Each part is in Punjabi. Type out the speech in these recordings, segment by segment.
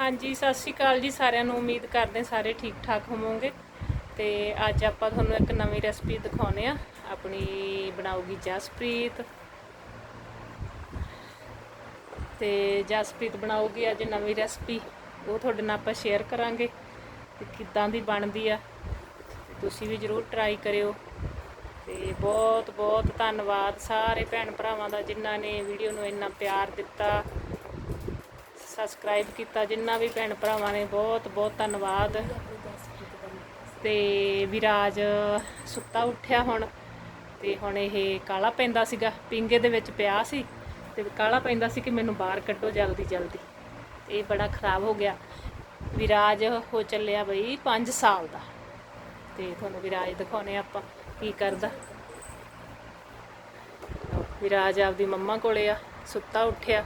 ਹਾਂਜੀ, ਸਤਿ ਸ਼੍ਰੀ ਅਕਾਲ ਜੀ ਸਾਰਿਆਂ ਨੂੰ। ਉਮੀਦ ਕਰਦੇ ਸਾਰੇ ਠੀਕ ਠਾਕ ਹੋਵੋਗੇ। ਤੇ ਅੱਜ ਆਪਾਂ ਤੁਹਾਨੂੰ ਇੱਕ ਨਵੀਂ ਰੈਸਪੀ ਦਿਖਾਉਨੇ ਆ। ਆਪਣੀ ਬਣਾਉਗੀ ਜਸਪ੍ਰੀਤ। ਤੇ ਜਸਪ੍ਰੀਤ ਬਣਾਉਗੀ ਅੱਜ ਨਵੀਂ ਰੈਸਪੀ ਉਹ ਤੁਹਾਡੇ ਨਾਲ ਆਪਾਂ ਸ਼ੇਅਰ ਕਰਾਂਗੇ ਤੇ ਕਿੱਦਾਂ ਦੀ ਬਣਦੀ ਆ। ਤੁਸੀਂ ਵੀ ਜਰੂਰ ਟਰਾਈ ਕਰਿਓ। ਤੇ ਬਹੁਤ ਬਹੁਤ ਧੰਨਵਾਦ ਸਾਰੇ ਭੈਣ ਭਰਾਵਾਂ ਦਾ ਜਿਨ੍ਹਾਂ ਨੇ ਵੀਡੀਓ ਨੂੰ ਇੰਨਾ ਪਿਆਰ ਦਿੱਤਾ। ਸਬਸਕ੍ਰਾਈਬ ਕੀਤਾ, ਜਿੰਨਾ ਵੀ ਭੈਣ ਭਰਾਵਾਂ ਨੇ, ਬਹੁਤ ਬਹੁਤ ਧੰਨਵਾਦ। ਤੇ ਵਿਰਾਜ ਸੁੱਤਾ ਉੱਠਿਆ ਹੁਣ, ਤੇ ਹੁਣ ਇਹ ਕਾਲਾ ਪੈਂਦਾ ਸੀਗਾ ਪਿੰਗੇ ਦੇ ਵਿੱਚ ਪਿਆ ਸੀ, ਤੇ ਕਾਲਾ ਪੈਂਦਾ ਸੀ ਕਿ ਮੈਨੂੰ ਬਾਹਰ ਕੱਢੋ ਜਲਦੀ ਜਲਦੀ। ਇਹ ਬੜਾ ਖਰਾਬ ਹੋ ਗਿਆ। ਵਿਰਾਜ ਹੋ ਚੱਲਿਆ ਬਈ 5 ਸਾਲ ਦਾ। ਤੇ ਤੁਹਾਨੂੰ ਵਿਰਾਜ ਦਿਖਾਉਨੇ ਆਪਾਂ ਕੀ ਕਰਦਾ। ਵਿਰਾਜ ਆਪਦੀ ਮੰਮਾ ਕੋਲੇ ਆ, ਸੁੱਤਾ ਉੱਠਿਆ,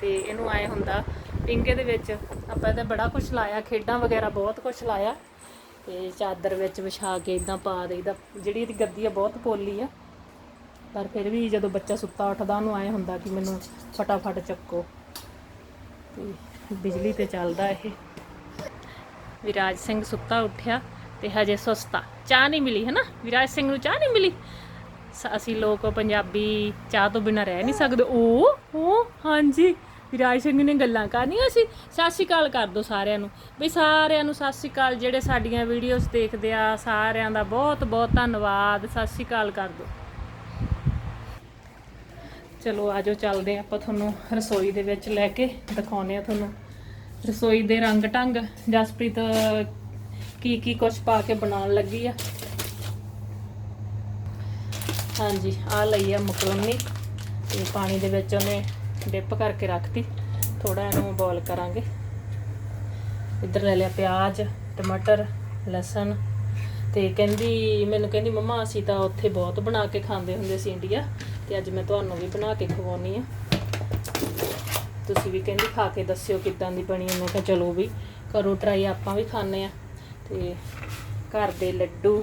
ਤੇ ਇਹਨੂੰ ਆਏ ਹੁੰਦਾ ਪਿੰਗੇ ਦੇ ਵਿੱਚ ਆਪਾਂ ਇਹਦਾ ਬੜਾ ਕੁਝ ਲਾਇਆ, ਖੇਡਾਂ ਵਗੈਰਾ ਬਹੁਤ ਕੁਝ ਲਾਇਆ ਤੇ ਚਾਦਰ ਵਿੱਚ ਵਿਛਾ ਕੇ ਇਦਾਂ ਪਾ ਦੇਈਦਾ ਜਿਹੜੀ ਇਹਦੀ ਗੱਦੀ ਆ ਬਹੁਤ ਪੋਲੀ ਆ। ਪਰ ਫਿਰ ਵੀ ਜਦੋਂ ਬੱਚਾ ਸੁੱਤਾ ਉੱਠਦਾ, ਉਹਨੂੰ ਆਏ ਹੁੰਦਾ ਕਿ ਮੈਨੂੰ ਫਟਾਫਟ ਚੱਕੋ। ਤੇ ਬਿਜਲੀ ਤੇ ਚੱਲਦਾ ਇਹ। ਵਿਰਾਜ ਸਿੰਘ ਸੁੱਤਾ ਉੱਠਿਆ ਤੇ ਹਜੇ ਸੁਸਤਾ ਚਾਹ ਨਹੀਂ ਮਿਲੀ ਹੈ ਨਾ ਵਿਰਾਜ ਸਿੰਘ ਨੂੰ ਚਾਹ ਨਹੀਂ ਮਿਲੀ? ਸ- ਅਸੀਂ ਲੋਕ ਪੰਜਾਬੀ ਚਾਹ ਤੋਂ ਬਿਨਾਂ ਰਹਿ ਨਹੀਂ ਸਕਦੇ। ਉਹ ਉਹ ਹਾਂਜੀ। ਵਿਰਾਜ ਸਿੰਘ ਨੇ ਗੱਲਾਂ ਕਰਨੀਆਂ ਸੀ। ਸਤਿ ਸ਼੍ਰੀ ਅਕਾਲ ਕਰ ਦੋ ਸਾਰਿਆਂ ਨੂੰ। ਵੀ ਸਾਰਿਆਂ ਨੂੰ ਸਤਿ ਸ਼੍ਰੀ ਅਕਾਲ, ਜਿਹੜੇ ਸਾਡੀਆਂ ਵੀਡੀਓਜ਼ ਦੇਖਦੇ ਆ, ਸਾਰਿਆਂ ਦਾ ਬਹੁਤ ਬਹੁਤ ਧੰਨਵਾਦ। ਸਤਿ ਸ਼੍ਰੀ ਅਕਾਲ ਕਰ ਦੋ ਚਲੋ ਆਜੋ ਚੱਲਦੇ ਹਾਂ ਆਪਾਂ ਤੁਹਾਨੂੰ ਰਸੋਈ ਦੇ ਵਿੱਚ ਲੈ ਕੇ ਦਿਖਾਉਨੇ ਆ ਤੁਹਾਨੂੰ। ਰਸੋਈ ਦੇ ਰੰਗ ਢੰਗ, ਜਸਪ੍ਰੀਤ ਕੀ ਕੀ ਕੁਛ ਪਾ ਕੇ ਬਣਾਉਣ ਲੱਗੀ ਆ। ਹਾਂਜੀ ਆ ਲਈ ਆ ਮਕਰੋਨੀ। ਤੇ ਪਾਣੀ ਦੇ ਵਿੱਚ ਉਹਨੇ ਡਿਪ ਕਰਕੇ ਰੱਖਤੀ। ਥੋੜਾ ਇਹਨੂੰ ਬੋਇਲ ਕਰਾਂਗੇ। ਇੱਧਰ ਲੈ ਲਿਆ ਪਿਆਜ਼, ਟਮਾਟਰ, ਲਸਣ ਤੇ ਕਹਿੰਦੀ, ਮੈਨੂੰ ਕਹਿੰਦੀ, ਮੰਮਾ, ਅਸੀਂ ਤਾਂ ਉੱਥੇ ਬਹੁਤ ਬਣਾ ਕੇ ਖਾਂਦੇ ਹੁੰਦੇ ਸੀ ਇੰਡੀਆ ਤੇ ਅੱਜ ਮੈਂ ਤੁਹਾਨੂੰ ਵੀ ਬਣਾ ਕੇ ਖਵਾਉਣੀ ਆ ਤੁਸੀਂ ਵੀ ਕਹਿੰਦੀ, ਖਾ ਕੇ ਦੱਸਿਓ ਕਿੱਦਾਂ ਦੀ ਬਣੀ ਮੈਂ ਕਿਹਾ, ਚਲੋ ਵੀ ਕਰੋ ਟਰਾਈ ਆਪਾਂ ਵੀ ਖਾਣੇ ਆ ਤੇ ਘਰ ਦੇ ਲੱਡੂ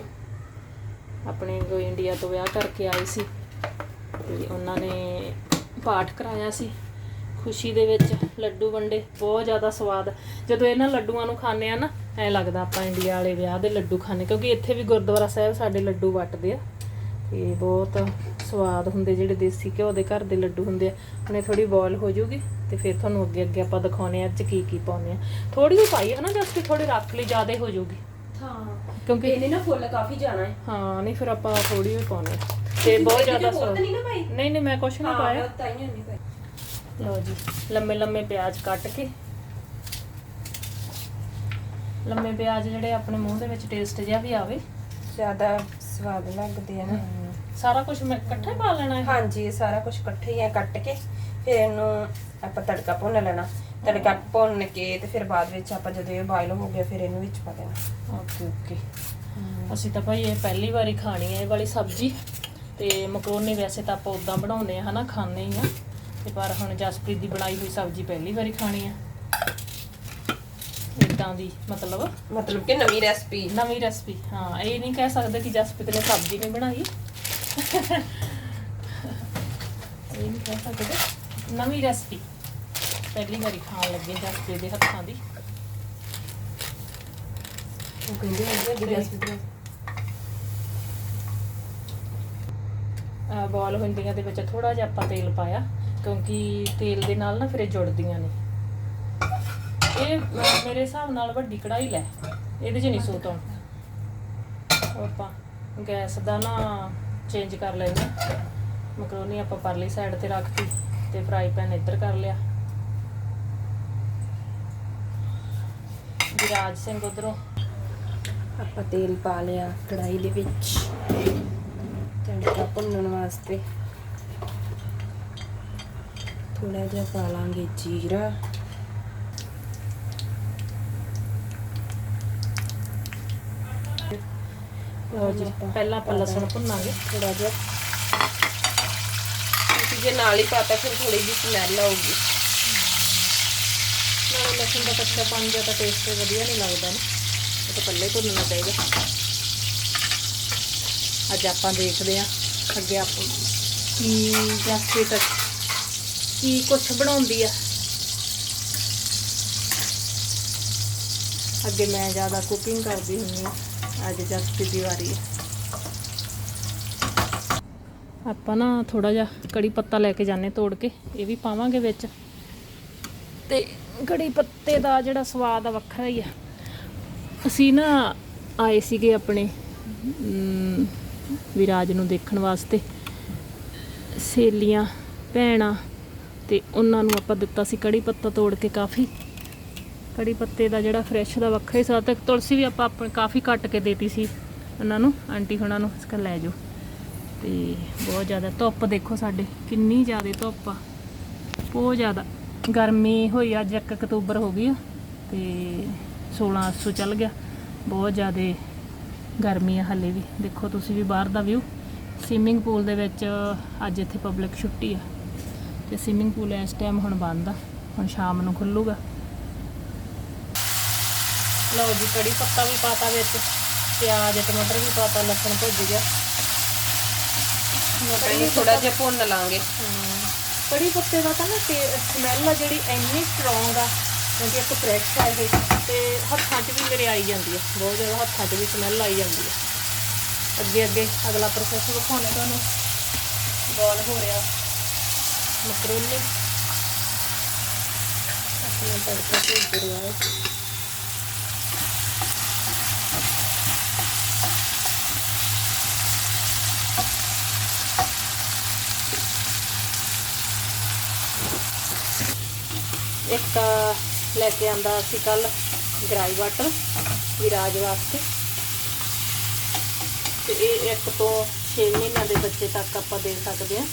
ਆਪਣੇ ਕੋਈ ਇੰਡੀਆ ਤੋਂ ਵਿਆਹ ਕਰਕੇ ਆਏ ਸੀ ਤੇ ਉਹਨਾਂ ਨੇ ਪਾਠ ਕਰਾਇਆ ਸੀ। ਖੁਸ਼ੀ ਦੇ ਵਿੱਚ ਲੱਡੂ ਵੰਡੇ ਬਹੁਤ ਜ਼ਿਆਦਾ ਸਵਾਦ। ਜਦੋਂ ਇਹਨਾਂ ਲੱਡੂਆਂ ਨੂੰ ਖਾਂਦੇ ਆ ਨਾ ਐ ਲੱਗਦਾ ਆਪਾਂ ਇੰਡੀਆ ਵਾਲੇ ਵਿਆਹ ਦੇ ਲੱਡੂ ਖਾਣੇ ਕਿਉਂਕਿ ਇੱਥੇ ਵੀ ਗੁਰਦੁਆਰਾ ਸਾਹਿਬ ਸਾਡੇ ਲੱਡੂ ਵਟਦੇ ਆ। ਤੇ ਬਹੁਤ ਸਵਾਦ ਹੁੰਦੇ ਜਿਹੜੇ ਦੇਸੀ ਘਿਓ ਦੇ ਘਰ ਦੇ ਲੱਡੂ ਹੁੰਦੇ ਆ। ਹੁਣੇ ਥੋੜੀ ਬੋਇਲ ਹੋ ਜੂਗੀ ਤੇ ਫਿਰ ਤੁਹਾਨੂੰ ਅੱਗੇ ਅੱਗੇ ਆਪਾਂ ਦਿਖਾਉਨੇ ਆ ਚ ਕੀ ਕੀ ਪਾਉਨੇ ਆ ਥੋੜੀ ਜਿਹੀ ਪਾਈ ਹੈ ਨਾ ਜਸਟ ਥੋੜੀ ਰੱਖ ਲਈ ਜ਼ਿਆਦਾ ਹੋ ਜੂਗੀ ਹਾਂ ਕਿਉਂਕਿ ਇਹਨੇ ਨਾ ਫੁੱਲ ਕਾਫੀ ਜਾਣਾ ਹੈ। ਹਾਂ ਨਹੀਂ ਫਿਰ ਆਪਾਂ ਥੋੜੀ ਜਿਹੀ ਪਾਉਨੇ ਆ। ਤੇ ਬਹੁਤ ਜ਼ਿਆਦਾ ਸਵਾਦ ਨਹੀਂ ਨਾ ਭਾਈ ਨਹੀਂ ਨਹੀਂ ਮੈਂ ਕੁਛ ਨਹੀਂ ਪਾਇਆ। ਤਾਈਆਂ ਨਹੀਂ ਭਾਈ ਲਓ ਜੀ ਲੰਮੇ ਲੰਮੇ ਪਿਆਜ਼ ਕੱਟ ਕੇ। ਲੰਮੇ ਪਿਆਜ਼ ਜਿਹੜੇ ਆਪਣੇ ਮੂੰਹ ਦੇ ਵਿੱਚ ਟੇਸਟ ਜਿਹਾ ਵੀ ਆਵੇ। ਜ਼ਿਆਦਾ ਸਵਾਦ ਲੱਗਦੇ ਆ ਨਾ। ਸਾਰਾ ਕੁਝ ਮੈਂ ਇਕੱਠੇ ਪਾ ਲੈਣਾ ਹੈ ਹਾਂਜੀ ਇਹ ਸਾਰਾ ਕੁਝ ਇਕੱਠੇ ਹੀ ਆ ਕੱਟ ਕੇ। ਫਿਰ ਇਹਨੂੰ ਆਪਾਂ ਤੜਕਾ ਭੁੰਨ ਲੈਣਾ। ਤੜਕਾ ਭੁੰਨ ਕੇ ਤੇ ਫਿਰ ਬਾਅਦ ਵਿੱਚ ਆਪਾਂ ਜਦੋਂ ਇਹ ਬਾਇਲ ਹੋ ਗਿਆ ਫਿਰ ਇਹਨੂੰ ਵਿੱਚ ਪਾ ਦੇਣਾ। Okay okay. ਅਸੀਂ ਤਾਂ ਭਾਈ ਇਹ ਪਹਿਲੀ ਵਾਰੀ ਖਾਣੀ ਹੈ ਇਹ ਵਾਲੀ ਸਬਜ਼ੀ। ਤੇ ਮਕਰੋਨੀ ਵੈਸੇ ਤਾਂ ਆਪਾਂ ਉਦਾਂ ਬਣਾਉਂਦੇ ਆ ਹਨਾ ਖਾਂਦੇ ਹੀ ਆ। ਤੇ ਪਰ ਹੁਣ ਜਸਪ੍ਰੀਤ ਦੀ ਬਣਾਈ ਹੋਈ ਸਬਜ਼ੀ ਪਹਿਲੀ ਵਾਰੀ ਖਾਣੀ ਆ। ਇਦਾਂ ਦੀ ਮਤਲਬ। ਮਤਲਬ ਕਿ ਨਵੀਂ ਰੈਸਪੀ। ਨਵੀਂ ਰੈਸਪੀ ਹਾਂ ਇਹ ਨਹੀਂ ਕਹਿ ਸਕਦੇ ਕਿ ਜਸਪ੍ਰੀਤ ਨੇ ਸਬਜ਼ੀ ਨਹੀਂ ਬਣਾਈ। ਇਹ ਨਹੀਂ ਕਹਿ ਸਕਦੇ। ਨਵੀਂ ਰੈਸਪੀ। ਪਹਿਲੀ ਵਾਰੀ ਖਾਣ ਲੱਗੇ ਜਸਪ੍ਰੀਤ ਦੇ ਹੱਥਾਂ ਦੀ। ਉਹ ਕਹਿੰਦੇ ਹੁੰਦੇ ਆ ਤੇ- ਰੈਸਪੀ ਬੋਲ ਹੁੰਦੀਆਂ ਦੇ ਵਿੱਚ ਥੋੜਾ ਜਿਹਾ ਆਪਾਂ ਤੇਲ ਪਾਇਆ, ਕਿਉਂਕਿ ਤੇਲ ਦੇ ਨਾਲ ਨਾ ਫਿਰ ਇਹ ਜੁੜਦੀਆਂ ਨੇ। ਇਹ ਮੇਰੇ ਹਿਸਾਬ ਨਾਲ ਵੱਡੀ ਕੜਾਈ ਲੈ, ਇਹਦੇ 'ਚ ਨਹੀਂ ਸੂਤ ਆਉਣਾ। ਆਪਾਂ ਗੈਸ ਦਾ ਨਾ ਚੇਂਜ ਕਰ ਲੈਂਦੇ ਹਾਂ। ਮਕਰੋਨੀ ਆਪਾਂ ਪਰਲੀ ਸਾਈਡ ਤੇ ਰੱਖਤੀ ਤੇ ਫਰਾਈ ਪੈਨ ਇੱਧਰ ਕਰ ਲਿਆ। ਵਿਰਾਜ ਸਿੰਘ ਉਧਰੋਂ ਆਪਾਂ ਤੇਲ ਪਾ ਲਿਆ ਕੜਾਈ ਦੇ ਵਿੱਚ। ਤੜਕਾ ਭੁੰਨਣ ਵਾਸਤੇ। ਥੋੜਾ ਜਿਹਾ ਪਾ ਲਾਂਗੇ ਜੀਰਾ। ਲਓ ਜੀ ਪਹਿਲਾਂ ਆਪਾਂ ਲਸਣ ਭੁੰਨਾਂਗੇ। ਥੋੜਾ ਜਿਹਾ। ਕਿਉਂਕਿ ਜੇ ਨਾਲ ਹੀ ਪਾਤਾ ਫਿਰ ਥੋੜੀ ਜਿਹੀ ਸਮੈਲ ਆਊਗੀ। ਨਾਲੇ ਲਸਣ ਦਾ ਕੱਚਾ ਪਾਣੀ ਦਾ ਤਾਂ ਟੇਸਟ ਵਧੀਆ ਨਹੀਂ ਲੱਗਦਾ ਨਾ। ਇਹ ਤਾਂ ਪੱਲੇ ਭੁੰਨਣਾ ਚਾਹੀਦਾ। ਅੱਜ ਆਪਾਂ ਦੇਖਦੇ ਆਂ ਅੱਗੇ ਆਪਾਂ ਕੀ ਜਸਪ੍ਰੀਤ ਕੀ ਕੁਛ ਬਣਾਉਂਦੀ ਆ। ਅੱਗੇ ਮੈਂ ਜ਼ਿਆਦਾ ਕੁਕਿੰਗ ਕਰਦੀ ਹੁੰਦੀ ਹਾਂ, ਅੱਜ ਜਸਪੀ ਦੀ ਵਾਰੀ ਹੈ ਆਪਾਂ ਨਾ ਥੋੜਾ ਜਿਹਾ ਕੜੀ ਪੱਤਾ ਲੈ ਕੇ ਜਾਣੇ ਤੋੜ ਕੇ, ਇਹ ਵੀ ਪਾਵਾਂਗੇ ਵਿੱਚ। ਤੇ ਕੜੀ ਪੱਤੇ ਦਾ ਜਿਹੜਾ ਸਵਾਦ ਆ ਵੱਖਰਾ ਹੀ ਆ। ਅਸੀਂ ਨਾ ਆਏ ਸੀਗੇ ਆਪਣੇ ਅਮ, ਵਿਰਾਜ ਨੂੰ ਦੇਖਣ ਵਾਸਤੇ। ਸੇਲੀਆਂ ਭੈਣਾਂ ਤੇ ਉਹਨਾਂ ਨੂੰ ਆਪਾਂ ਦਿੱਤਾ ਸੀ ਕੜੀ ਪੱਤਾ ਤੋੜ ਕੇ ਕਾਫੀ। ਕੜੀ ਪੱਤੇ ਦਾ ਜਿਹੜਾ ਫਰੈਸ਼ ਦਾ ਵੱਖਰਾ ਹੀ ਸਵਾਦ ਤੇ ਤੁਲਸੀ ਵੀ ਆਪਾਂ ਆਪਣੇ ਕਾਫੀ ਕੱਟ ਕੇ ਦੇਤੀ ਸੀ ਉਹਨਾਂ ਨੂੰ ਆਂਟੀ ਹੁਣਾਂ ਨੂੰ। ਇਸ ਕਰ ਲੈ ਜਾਓ। ਤੇ ਬਹੁਤ ਜ਼ਿਆਦਾ ਧੁੱਪ ਦੇਖੋ ਸਾਡੇ ਕਿੰਨੀ ਜ਼ਿਆਦਾ ਧੁੱਪ ਆ। ਬਹੁਤ ਜ਼ਿਆਦਾ। ਗਰਮੀ ਹੋਈ ਅੱਜ 1 ਅਕਤੂਬਰ ਹੋ ਗਈ ਆ ਤੇ 16 ਅਸੂ ਚੱਲ ਗਿਆ। ਬਹੁਤ ਜ਼ਿਆਦਾ ਗਰਮੀ ਆ ਹਲੇ ਵੀ। ਦੇਖੋ ਤੁਸੀਂ ਵੀ ਬਾਹਰ ਦਾ ਵਿਊ ਸਵਿਮਿੰਗ ਪੂਲ ਦੇ ਵਿੱਚ ਅੱਜ ਇੱਥੇ ਪਬਲਿਕ ਛੁੱਟੀ ਆ। ਤੇ ਸਵਿਮਿੰਗ ਪੂਲ ਇਸ ਟਾਈਮ ਹੁਣ ਬੰਦ ਆ। ਹੁਣ ਸ਼ਾਮ ਨੂੰ ਖੁੱਲੂਗਾ। ਲਓ ਜੀ ਕੜੀ ਪੱਤਾ ਵੀ ਪਾਤਾ ਵਿੱਚ। ਪਿਆਜ਼ ਟਮਾਟਰ ਵੀ ਪਾਤਾ ਲਸਣ ਭੁੱਜ ਗਿਆ। ਮਟਰ ਥੋੜਾ ਜਿਹਾ ਭੁੰਨ ਲਾਂਗੇ। ਕੜੀ ਪੱਤੇ ਦਾ ਤਾਂ ਨਾ ਸਮੈਲ ਆ ਜਿਹੜੀ ਇੰਨੀ ਸਟਰੋਂਗ ਆ। ਕਿਉਂਕਿ ਇੱਕ ਫਰੈਸ਼ ਆ ਇਹ। ਤੇ ਹੱਥਾਂ 'ਚ ਵੀ ਮੇਰੇ ਆਈ ਜਾਂਦੀ ਹੈ ਬਹੁਤ ਜ਼ਿਆਦਾ ਹੱਥਾਂ 'ਚ ਵੀ ਸਮੈਲ ਆਈ ਜਾਂਦੀ ਹੈ ਅੱਗੇ ਅੱਗੇ ਅਗਲਾ ਪ੍ਰੋਸੈਸ ਵਿਖਾਉਣੇ ਤੁਹਾਨੂੰ। ਬੋਲ ਹੋ ਰਿਹਾ। ਮਕਰੋਲੇ ਆਪਣੇ ਤੜਕਾ ਭੁੱਜ ਰਿਹਾ ਹੈ ਇੱਕ ਲੈ ਕੇ ਆਂਦਾ ਸੀ ਕੱਲ ਡਰਾਈ ਵਾਟਰ ਵਿਰਾਜ ਵਾਸਤੇ। ਤੇ ਇਹ ਇੱਕ ਤੋਂ 6 ਮਹੀਨਿਆਂ ਦੇ ਬੱਚੇ ਤੱਕ ਆਪਾਂ ਦੇ ਸਕਦੇ ਹਾਂ।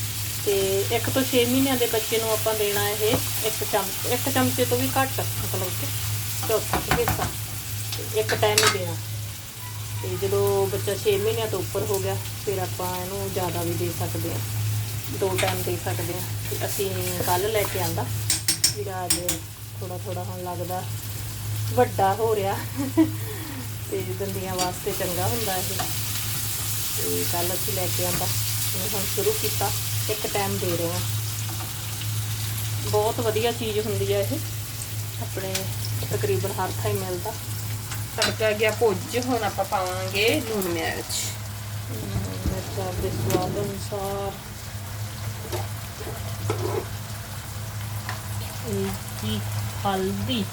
ਤੇ ਇੱਕ ਤੋਂ 6 ਮਹੀਨਿਆਂ ਦੇ ਬੱਚੇ ਨੂੰ ਆਪਾਂ ਦੇਣਾ ਇਹ ਇੱਕ ਚਮਚ, ਇੱਕ ਚਮਚੇ ਤੋਂ ਵੀ ਘੱਟ, ਮਤਲਬ ਕਿ ਚੌਥਾ ਕੁ ਹਿੱਸਾ। ਇੱਕ ਟਾਈਮ ਹੀ ਦੇਣਾ। ਤੇ ਜਦੋਂ ਬੱਚਾ 6 ਮਹੀਨਿਆਂ ਤੋਂ ਉੱਪਰ ਹੋ ਗਿਆ, ਫਿਰ ਆਪਾਂ ਇਹਨੂੰ ਜ਼ਿਆਦਾ ਵੀ ਦੇ ਸਕਦੇ ਹਾਂ। ਦੋ ਟਾਈਮ ਦੇ ਸਕਦੇ ਹਾਂ। ਤੇ ਅਸੀਂ ਕੱਲ ਲੈ ਕੇ ਆਂਦਾ। ਵਿਰਾਜ ਥੋੜਾ ਥੋੜਾ ਹੁਣ ਲੱਗਦਾ। ਵੱਡਾ ਹੋ ਰਿਹਾ। ਤੇ ਦੰਦੀਆਂ ਵਾਸਤੇ ਚੰਗਾ ਹੁੰਦਾ ਇਹ। ਤੇ ਕੱਲ ਅਸੀਂ ਲੈ ਕੇ ਆਂਦਾ। ਇਹ ਹੁਣ ਸ਼ੁਰੂ ਕੀਤਾ। ਇੱਕ ਟਾਈਮ ਦੇ ਰਹੇ ਹਾਂ। ਬਹੁਤ ਵਧੀਆ ਚੀਜ਼ ਹੁੰਦੀ ਹੈ ਇਹ। ਆਪਣੇ ਤਕਰੀਬਨ ਹਰ ਥਾਂ ਹੀ ਮਿਲਦਾ। ਤੜਕਾ ਗਿਆ ਭੁੱਜ ਹੁਣ ਆਪਾਂ ਪਾਵਾਂਗੇ ਲੂਣ ਮਿਰਚ। ਮਿਰਚਾਂ ਦੇ ਸਵਾਦ ਅਨੁਸਾਰ। ਇਹ ਹਲਦੀ।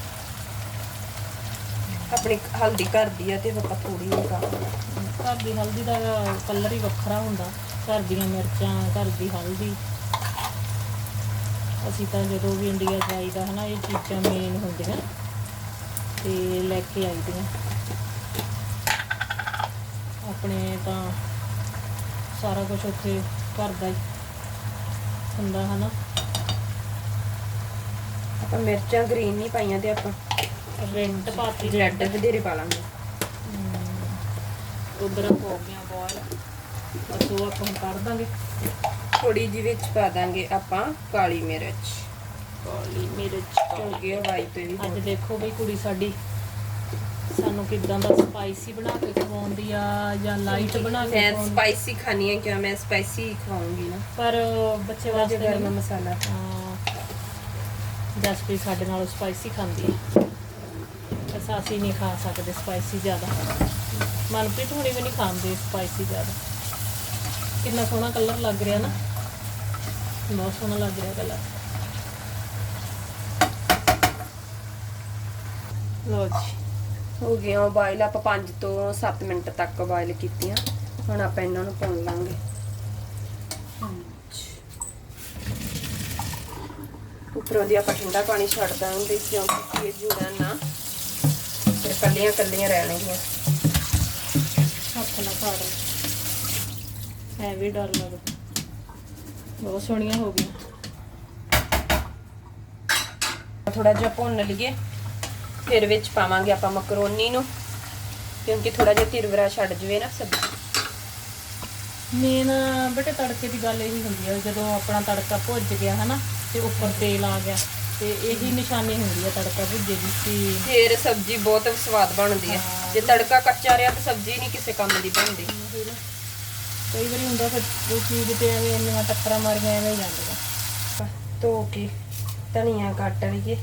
ਆਪਣੀ ਹਲਦੀ ਘਰ ਦੀ ਆ ਤੇ ਆਪਾਂ ਥੋੜੀ ਜਿਹੀ ਪਾਵਾਂਗੇ ਘਰ ਦੀ ਹਲਦੀ ਦਾ ਕਲਰ ਹੀ ਵੱਖਰਾ ਹੁੰਦਾ। ਘਰ ਦੀਆਂ ਮਿਰਚਾਂ ਘਰ ਦੀ ਹਲਦੀ। ਅਸੀਂ ਤਾਂ ਜਦੋਂ ਵੀ ਇੰਡੀਆ ਜਾਈਦਾ ਹਨਾ ਇਹ ਚੀਜ਼ਾਂ ਮੇਨ ਹੁੰਦੀਆਂ। ਤੇ ਲੈ ਕੇ ਆਈਦੀਆਂ। ਆਪਣੇ ਤਾਂ ਸਾਰਾ ਕੁਝ ਉੱਥੇ ਘਰ ਦਾ ਹੀ ਹੁੰਦਾ ਹਨਾ। ਆਪਾਂ ਮਿਰਚਾਂ ਗ੍ਰੀਨ ਨਹੀਂ ਪਾਈਆਂ ਤੇ ਆਪਾਂ ਰੈਂਟ ਪਾਤੀ ਰੈੱਡ ਵਧੇਰੇ ਪਾ ਲਾਂਗੇ। ਉਧਰ ਹੋ ਗਿਆ ਬੋਇਲ ਬਸ ਉਹ ਆਪਾਂ ਕਰ ਦਾਂਗੇ। ਥੋੜੀ ਜਿਹੀ ਵਿੱਚ ਪਾ ਦਾਂਗੇ ਆਪਾਂ ਕਾਲੀ ਮਿਰਚ। ਕਾਲੀ ਮਿਰਚ ਕਿਉਂਕਿ ਹਵਾਈ ਤੇ ਵੀ ਅੱਜ ਦੇਖੋ ਬਈ ਕੁੜੀ ਸਾਡੀ ਸਾਨੂੰ ਕਿਦਾਂ ਦਾ ਸਪਾਈਸੀ ਬਣਾ ਕੇ ਖਵਾਉਂਦੀ ਆ ਜਾਂ ਲਾਈਟ ਬਣਾ ਕੇ ਮੈਂ ਸਪਾਈਸੀ ਖਾਣੀ ਹੈ ਕਿਉਂ ਮੈਂ ਸਪਾਈਸੀ ਖਵਾਉਂਗੀ ਨਾ। ਪਰ ਬੱਚੇ ਵਾਸਤੇ ਗਰਮ। ਮਸਾਲਾ। ਹਾਂ। ਜਸਪ੍ਰੀਤ ਸਾਡੇ ਨਾਲੋਂ ਸਪਾਈਸੀ ਖਾਂਦੀ ਹੈ ਅਸੀਂ ਨਹੀਂ ਖਾ ਸਕਦੇ ਸਪਾਈਸੀ ਜ਼ਿਆਦਾ। ਮਨਪ੍ਰੀਤ ਹੁਣੀ ਵੀ ਨਹੀਂ ਖਾਂਦੇ ਸਪਾਈਸੀ ਜ਼ਿਆਦਾ। ਕਿੰਨਾ ਸੋਹਣਾ ਕਲਰ ਲੱਗ ਰਿਹਾ ਨਾ। ਬਹੁਤ ਸੋਹਣਾ ਲੱਗ ਰਿਹਾ ਕਲਰ ਲੋ ਜੀ, ਹੋ ਗਿਆ ਬਾਇਲ ਆਪਾਂ 5 ਤੋਂ 7 ਮਿੰਟ ਤੱਕ ਬਾਇਲ ਕੀਤੀਆਂ। ਹੁਣ ਆਪਾਂ ਇਹਨਾਂ ਨੂੰ ਪਾਉਣ ਲਾਂਗੇ। ਉੱਪਰੋਂ ਦੀ ਆਪਾਂ ਠੰਡਾ ਪਾਣੀ ਛੱਡ ਦਾਂਗੇ ਕਿਉਂਕਿ ਇਹ ਜੁੜਨ ਨਾ ਕੱਲੀਆਂ ਕੱਲੀਆਂ ਰਹਿਣਗੀਆਂ। ਹੱਥ ਨਾਲ ਫਾੜ। ਐ ਵੀ ਡਰ ਲੱਗਦਾ। ਬਹੁਤ ਸੋਹਣੀਆਂ ਹੋ ਗਈਆਂ। ਥੋੜਾ ਜਿਹਾ ਭੁੰਨ ਲਈਏ। ਫਿਰ ਵਿੱਚ ਪਾਵਾਂਗੇ ਆਪਾਂ ਮਕਰੋਨੀ ਨੂੰ। ਕਿਉਂਕਿ ਥੋੜਾ ਜਿਹਾ ਤਿਰਵਰਾ ਛੱਡ ਜਵੇ ਨਾ ਸਬਜ਼ੀ ਮੇਨ ਬੇਟੇ ਤੜਕੇ ਦੀ ਗੱਲ ਇਹੀ ਹੁੰਦੀ ਹੈ ਜਦੋਂ ਆਪਣਾ ਤੜਕਾ ਭੁੱਜ ਗਿਆ ਹਨਾ ਤੇ ਉੱਪਰ ਤੇਲ ਆ ਗਿਆ। ਤੇ ਇਹੀ ਨਿਸ਼ਾਨੀ ਹੁੰਦੀ ਹੈ ਤੜਕਾ ਭੁੱਜੇ ਦੀ ਕਿ ਫਿਰ ਸਬਜ਼ੀ ਬਹੁਤ ਸਵਾਦ ਬਣਦੀ ਹੈ। ਜੇ ਤੜਕਾ ਕੱਚਾ ਰਿਹਾ ਤਾਂ ਸਬਜ਼ੀ ਨਹੀਂ ਕਿਸੇ ਕੰਮ ਦੀ ਬਣਦੀ। ਕਈ ਵਾਰੀ ਹੁੰਦਾ ਫਿਰ ਉਹ ਚੀਜ਼ ਤੇ ਐਵੇਂ ਇੰਨੀਆਂ ਟੱਕਰਾਂ ਮਾਰੀਆਂ ਐਵੇਂ ਹੀ ਜਾਂਦੀਆਂ। ਧੋ ਕੇ ਧਨੀਆ ਕੱਟ ਲਈਏ।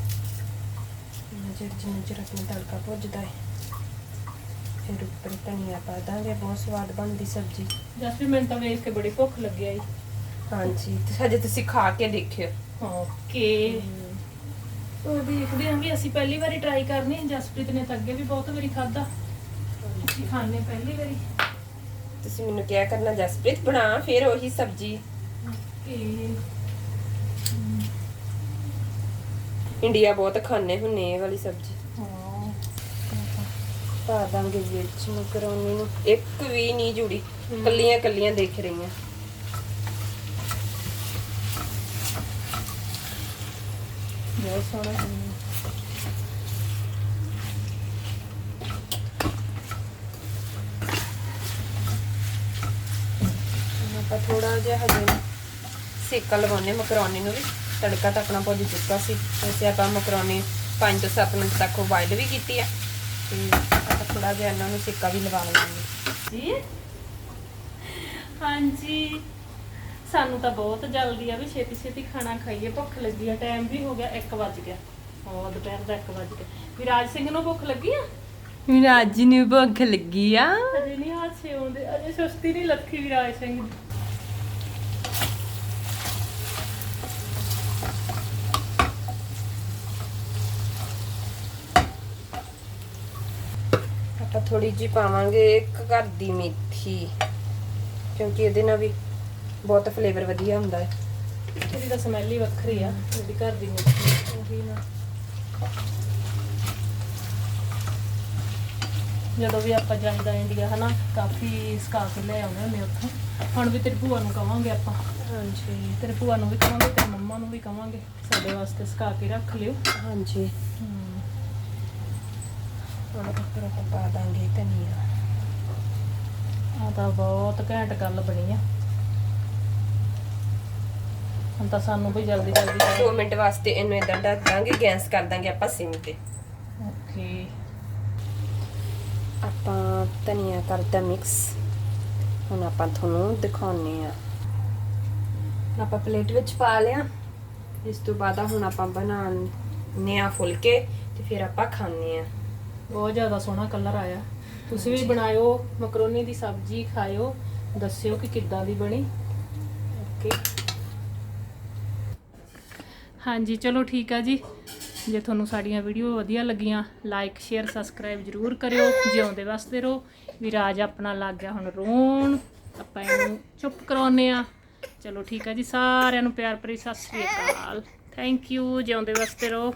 ਚਿਰ ਜਿੰਨਾ ਚਿਰ ਆਪਣਾ ਤੜਕਾ ਭੁੱਜਦਾ ਹੈ ਫਿਰ ਉੱਪਰ ਧਨੀਆ ਪਾ ਦਾਂਗੇ ਬਹੁਤ ਸਵਾਦ ਬਣਦੀ ਸਬਜ਼ੀ। ਜਸਪੀ ਮੈਨੂੰ ਤਾਂ ਵੇਖ ਕੇ ਬੜੀ ਭੁੱਖ ਲੱਗੀ ਆਈ ਹਾਂਜੀ ਤੇ ਹਜੇ ਤੁਸੀਂ ਖਾ ਕੇ ਦੇਖਿਓ। ਓਕੇ। ਉਹ ਦੇਖਦੇ ਹਾਂ ਵੀ ਅਸੀਂ ਪਹਿਲੀ ਵਾਰੀ ਟਰਾਈ ਕਰਨੀ ਜਸਪ੍ਰੀਤ ਨੇ ਤਾਂ ਅੱਗੇ ਵੀ ਬਹੁਤ ਵਾਰੀ ਖਾਦਾ ਅਸੀਂ ਖਾਣੇ ਪਹਿਲੀ ਵਾਰੀ। ਤੁਸੀਂ ਮੈਨੂੰ ਕਿਹਾ ਕਰਨਾ ਜਸਪ੍ਰੀਤ ਬਣਾ ਫਿਰ ਉਹੀ ਸਬਜ਼ੀ। ਇੰਡੀਆ ਬਹੁਤ ਖਾਣੇ ਹੁੰਨੇ ਇਹ ਵਾਲੀ ਸਬਜ਼ੀ। ਹਾਂ। ਪਾ ਦਾਂਗੇ ਵਿੱਚ ਮਕਰੋਨੀ ਨੂੰ। ਇੱਕ ਵੀ ਨਹੀਂ ਜੁੜੀ। ਕੱਲੀਆਂ ਕੱਲੀਆਂ ਦਿਖ ਰਹੀਆਂ। ਬਹੁਤ ਸੋਹਣਾ ਹੁਣ ਆਪਾਂ ਥੋੜਾ ਜਿਹਾ ਹਜੇ ਸੇਕਾ ਲਵਾਉਣੇ ਮਕਰੋਨੀ ਨੂੰ ਵੀ। ਤੜਕਾ ਤਾਂ ਆਪਣਾ ਭੁੱਜ ਚੁੱਕਾ ਸੀ। ਵੈਸੇ ਆਪਾਂ ਮਕਰੋਨੀ 5 ਤੋਂ 7 ਮਿੰਟ ਤੱਕ ਬੋਇਲ ਵੀ ਕੀਤੀ ਆ। ਤੇ ਆਪਾਂ ਥੋੜਾ ਜਿਹਾ ਇਹਨਾਂ ਨੂੰ ਸੇਕਾ ਵੀ ਲਵਾ ਲਵਾਂਗੇ। ਜੀ ਹਾਂਜੀ। ਸਾਨੂੰ ਤਾਂ ਬਹੁਤ ਜਲਦੀ ਆ ਵੀ ਛੇਤੀ ਛੇਤੀ ਖਾਣਾ ਖਾਈਏ ਭੁੱਖ ਲੱਗੀ ਆ ਟਾਈਮ ਵੀ ਹੋ ਗਿਆ 1 ਵਜ ਗਿਆ। ਹਾਂ ਦੁਪਹਿਰ ਦਾ 1 ਵਜ ਗਿਆ। ਵਿਰਾਜ ਸਿੰਘ ਨੂੰ ਭੁੱਖ ਲੱਗੀ ਆ? ਮੇਰਾ ਅੱਜ ਨੂੰ ਭੁੱਖ ਲੱਗੀ ਆ। ਅਜੇ ਨਹੀਂ ਹਾਸੇ ਆਉਂਦੇ ਅਜੇ ਸੁਸਤੀ ਨਹੀਂ ਲੱਥੀ ਵਿਰਾਜ ਸਿੰਘ ਦੀ। ਆਪਾਂ ਥੋੜੀ ਜਿਹੀ ਪਾਵਾਂਗੇ ਇੱਕ ਘਰ ਦੀ ਮੇਥੀ ਕਿਉਂਕਿ ਇਹਦੇ ਨਾਲ ਵੀ ਬਹੁਤ ਫਲੇਵਰ ਵਧੀਆ ਹੁੰਦਾ ਹੈ। ਇਹਦੀ ਤਾਂ ਸਮੈਲ ਹੀ ਵੱਖਰੀ ਆ ਜਿਹੜੀ ਘਰ ਦੀ ਮਿੱਠੀ ਉਹੀ ਨਾ। ਜਦੋਂ ਵੀ ਆਪਾਂ ਜਾਈਦਾ ਇੰਡੀਆ ਹਨਾ ਕਾਫੀ ਸਕਾ ਕੇ ਲੈ ਆਉਂਦੇ ਹੁੰਦੇ ਉੱਥੋਂ। ਹੁਣ ਵੀ ਤੇਰੀ ਭੂਆ ਨੂੰ ਕਵਾਂਗੇ ਆਪਾਂ। ਹਾਂਜੀ। ਤੇਰੇ ਭੂਆ ਨੂੰ ਵੀ ਕਵਾਂਗੇ ਤੇਰੀ ਮੰਮਾ ਨੂੰ ਵੀ ਕਵਾਂਗੇ। ਸਾਡੇ ਵਾਸਤੇ ਸਕਾ ਕੇ ਰੱਖ ਲਿਓ। ਹਾਂਜੀ। ਹੁਣ ਫਿਰ ਆਪਾਂ ਪਾ ਦਾਂਗੇ ਧਨੀਆ। ਆ ਤਾਂ ਬਹੁਤ ਘੈਂਟ ਗੱਲ ਬਣੀ ਆ। ਹੁਣ ਤਾਂ ਸਾਨੂੰ ਵੀ ਜਲਦੀ ਜਲਦੀ 2 ਮਿੰਟ ਵਾਸਤੇ ਇਹਨੂੰ ਇਦਾਂ ਢੱਕ ਦਾਂਗੇ ਗੈਸ ਕਰ ਦਾਂਗੇ ਆਪਾਂ ਸਿਮ ਤੇ। ਓਕੇ। ਆਪਾਂ ਧਨੀਆ ਕਰਤਾ ਮਿਕਸ ਹੁਣ ਆਪਾਂ ਤੁਹਾਨੂੰ ਦਿਖਾਉਨੇ ਆ ਆਪਾਂ ਪਲੇਟ ਵਿੱਚ ਪਾ ਲਿਆ। ਇਸ ਤੋਂ ਬਾਅਦ ਹੁਣ ਆਪਾਂ ਬਣਾਉਣੇ ਆ ਫੁਲਕੇ ਤੇ ਫਿਰ ਆਪਾਂ ਖਾਣੇ ਆ ਬਹੁਤ ਜ਼ਿਆਦਾ ਸੋਹਣਾ ਕਲਰ ਆਇਆ। ਤੁਸੀਂ ਵੀ ਬਣਾਇਓ ਮਕਰੋਨੀ ਦੀ ਸਬਜ਼ੀ ਖਾਇਓ ਦੱਸਿਓ ਕਿ ਕਿੱਦਾਂ ਦੀ ਬਣੀ। ਓਕੇ। ਹਾਂਜੀ, ਚਲੋ ਠੀਕ ਆ ਜੀ। ਜੇ ਤੁਹਾਨੂੰ ਸਾਡੀਆਂ ਵੀਡੀਓ ਵਧੀਆ ਲੱਗੀਆਂ ਲਾਈਕ ਸ਼ੇਅਰ ਸਬਸਕ੍ਰਾਈਬ ਜਰੂਰ ਕਰਿਓ। ਜਿਉਂਦੇ ਵਸਦੇ ਰਹੋ। ਵਿਰਾਜ ਆਪਣਾ ਲੱਗ ਗਿਆ ਹੁਣ ਰੋਣ। ਆਪਾਂ ਇਹਨੂੰ ਚੁੱਪ ਕਰਾਉਨੇ ਆ ਚਲੋ ਠੀਕ ਆ ਜੀ, ਸਾਰਿਆਂ ਨੂੰ ਪਿਆਰ ਭਰੀ ਸਤਿ ਸ੍ਰੀ ਅਕਾਲ। ਥੈਂਕ ਯੂ ਜਿਉਂਦੇ ਵਸਦੇ ਰਹੋ।